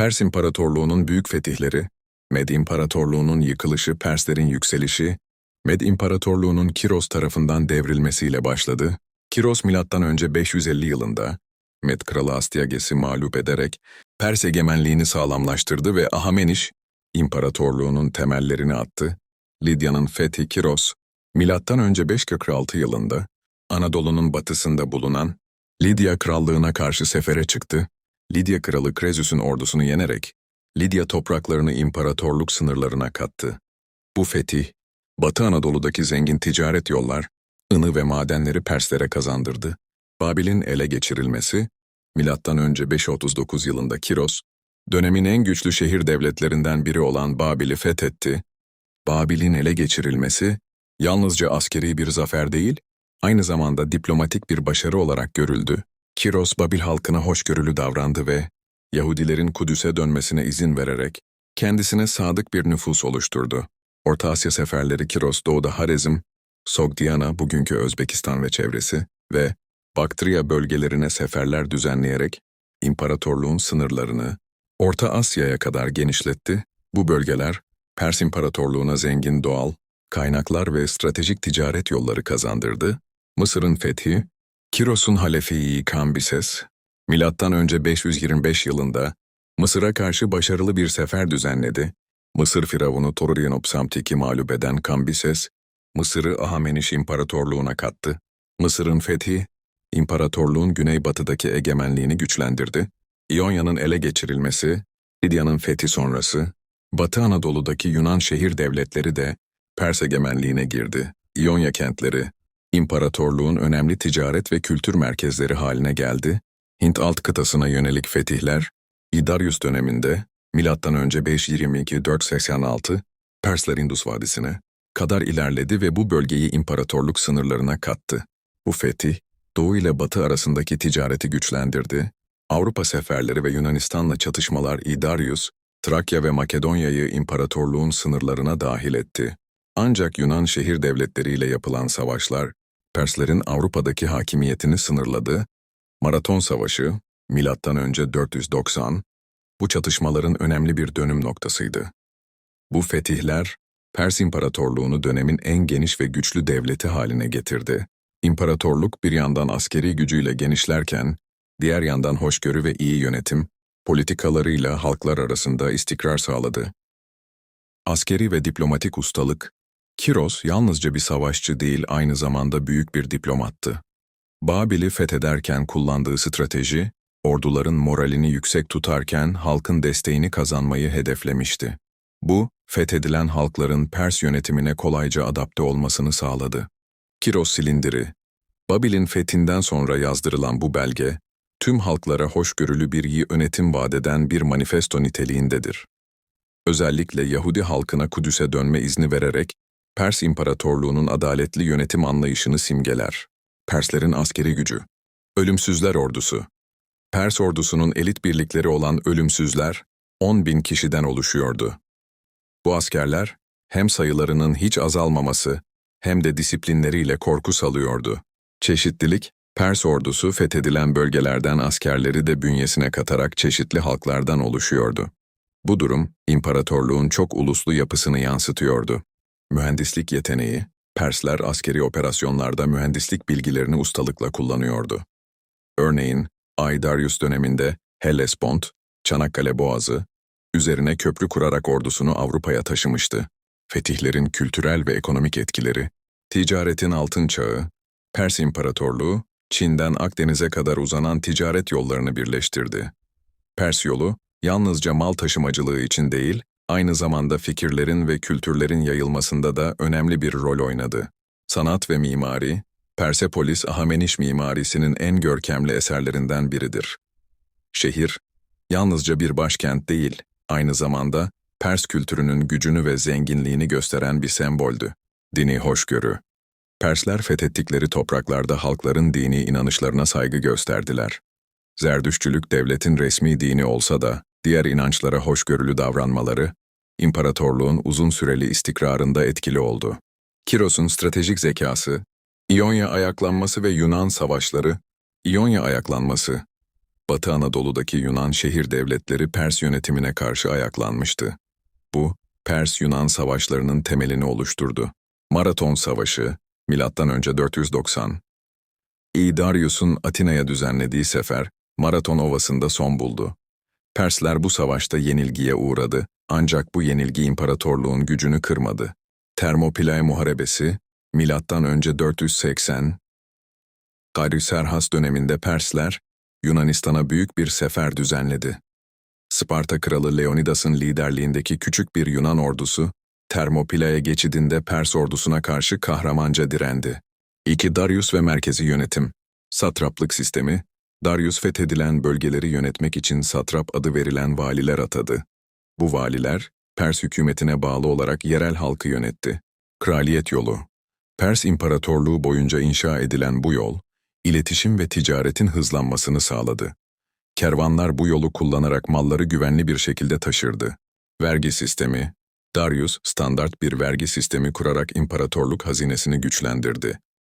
Pers İmparatorluğu'nun büyük fetihleri, Med İmparatorluğu'nun yıkılışı, Perslerin yükselişi, Med İmparatorluğu'nun Kiros tarafından devrilmesiyle başladı. Kiros M.Ö. 550 yılında Med kralı Astyages'i mağlup ederek Pers egemenliğini sağlamlaştırdı ve Ahameniş İmparatorluğu'nun temellerini attı. Lidya'nın fethi Kiros, M.Ö. 546 yılında Anadolu'nun batısında bulunan Lidya krallığına karşı sefere çıktı. Lidya kralı Krezüs'ün ordusunu yenerek Lidya topraklarını imparatorluk sınırlarına kattı. Bu fetih, Batı Anadolu'daki zengin ticaret yollar, ını ve madenleri Perslere kazandırdı. Babil'in ele geçirilmesi, M.Ö. 539 yılında Kiros, dönemin en güçlü şehir devletlerinden biri olan Babil'i fethetti. Babil'in ele geçirilmesi, yalnızca askeri bir zafer değil, aynı zamanda diplomatik bir başarı olarak görüldü. Kiros, Babil halkına hoşgörülü davrandı ve Yahudilerin Kudüs'e dönmesine izin vererek kendisine sadık bir nüfus oluşturdu. Orta Asya seferleri Kiros doğuda Harezm, Sogdiana bugünkü Özbekistan ve çevresi ve Baktriya bölgelerine seferler düzenleyerek imparatorluğun sınırlarını Orta Asya'ya kadar genişletti. Bu bölgeler Pers İmparatorluğu'na zengin doğal, kaynaklar ve stratejik ticaret yolları kazandırdı. Mısır'ın fethi, Kiros'un halefi Kambises, Milattan önce 525 yılında Mısır'a karşı başarılı bir sefer düzenledi. Mısır firavunu Torurianopsamtik'i mağlup eden Kambises, Mısır'ı Ahameniş İmparatorluğu'na kattı. Mısır'ın fethi, imparatorluğun güneybatıdaki egemenliğini güçlendirdi. İonya'nın ele geçirilmesi, Lidya'nın fethi sonrası, Batı Anadolu'daki Yunan şehir devletleri de Pers egemenliğine girdi. İonya kentleri, imparatorluğun önemli ticaret ve kültür merkezleri haline geldi. Hint alt kıtasına yönelik fetihler, İdaryus döneminde, M.Ö. 522-486, Persler Indus Vadisi'ne kadar ilerledi ve bu bölgeyi imparatorluk sınırlarına kattı. Bu fetih, Doğu ile Batı arasındaki ticareti güçlendirdi. Avrupa seferleri ve Yunanistan'la çatışmalar İdaryus, Trakya ve Makedonya'yı imparatorluğun sınırlarına dahil etti. Ancak Yunan şehir devletleriyle yapılan savaşlar, Perslerin Avrupa'daki hakimiyetini sınırladı. Maraton Savaşı, milattan önce 490, bu çatışmaların önemli bir dönüm noktasıydı. Bu fetihler, Pers İmparatorluğunu dönemin en geniş ve güçlü devleti haline getirdi. İmparatorluk bir yandan askeri gücüyle genişlerken, diğer yandan hoşgörü ve iyi yönetim, politikalarıyla halklar arasında istikrar sağladı. Askeri ve diplomatik ustalık, Kiros yalnızca bir savaşçı değil aynı zamanda büyük bir diplomattı. Babil'i fethederken kullandığı strateji, orduların moralini yüksek tutarken halkın desteğini kazanmayı hedeflemişti. Bu, fethedilen halkların Pers yönetimine kolayca adapte olmasını sağladı. Kiros silindiri, Babil'in fethinden sonra yazdırılan bu belge, tüm halklara hoşgörülü bir yönetim vadeden bir manifesto niteliğindedir. Özellikle Yahudi halkına Kudüs'e dönme izni vererek, Pers İmparatorluğu'nun adaletli yönetim anlayışını simgeler. Perslerin askeri gücü. Ölümsüzler Ordusu. Pers ordusunun elit birlikleri olan Ölümsüzler, 10 bin kişiden oluşuyordu. Bu askerler, hem sayılarının hiç azalmaması, hem de disiplinleriyle korku salıyordu. Çeşitlilik, Pers ordusu fethedilen bölgelerden askerleri de bünyesine katarak çeşitli halklardan oluşuyordu. Bu durum, imparatorluğun çok uluslu yapısını yansıtıyordu. Mühendislik yeteneği, Persler askeri operasyonlarda mühendislik bilgilerini ustalıkla kullanıyordu. Örneğin, Aydarius döneminde Hellespont, Çanakkale Boğazı, üzerine köprü kurarak ordusunu Avrupa'ya taşımıştı. Fetihlerin kültürel ve ekonomik etkileri, ticaretin altın çağı, Pers İmparatorluğu, Çin'den Akdeniz'e kadar uzanan ticaret yollarını birleştirdi. Pers yolu, yalnızca mal taşımacılığı için değil, aynı zamanda fikirlerin ve kültürlerin yayılmasında da önemli bir rol oynadı. Sanat ve mimari, Persepolis Ahameniş mimarisinin en görkemli eserlerinden biridir. Şehir, yalnızca bir başkent değil, aynı zamanda Pers kültürünün gücünü ve zenginliğini gösteren bir semboldü. Dini hoşgörü. Persler fethettikleri topraklarda halkların dini inanışlarına saygı gösterdiler. Zerdüşçülük devletin resmi dini olsa da, diğer inançlara hoşgörülü davranmaları, imparatorluğun uzun süreli istikrarında etkili oldu. Kiros'un stratejik zekası, İonya ayaklanması ve Yunan savaşları, İonya ayaklanması, Batı Anadolu'daki Yunan şehir devletleri Pers yönetimine karşı ayaklanmıştı. Bu, Pers-Yunan savaşlarının temelini oluşturdu. Maraton Savaşı, M.Ö. 490. İ. Darius'un Atina'ya düzenlediği sefer, Maraton Ovası'nda son buldu. Persler bu savaşta yenilgiye uğradı, ancak bu yenilgi imparatorluğun gücünü kırmadı. Termopilay Muharebesi, M.Ö. 480, Garyserhas döneminde Persler, Yunanistan'a büyük bir sefer düzenledi. Sparta kralı Leonidas'ın liderliğindeki küçük bir Yunan ordusu, Termopila'ya geçidinde Pers ordusuna karşı kahramanca direndi. 2. Darius ve merkezi yönetim. Satraplık sistemi, Darius fethedilen bölgeleri yönetmek için satrap adı verilen valiler atadı. Bu valiler, Pers hükümetine bağlı olarak yerel halkı yönetti. Kraliyet yolu. Pers İmparatorluğu boyunca inşa edilen bu yol, iletişim ve ticaretin hızlanmasını sağladı. Kervanlar bu yolu kullanarak malları güvenli bir şekilde taşırdı. Vergi sistemi, Darius standart bir vergi sistemi kurarak imparatorluk hazinesini güçlendirdi.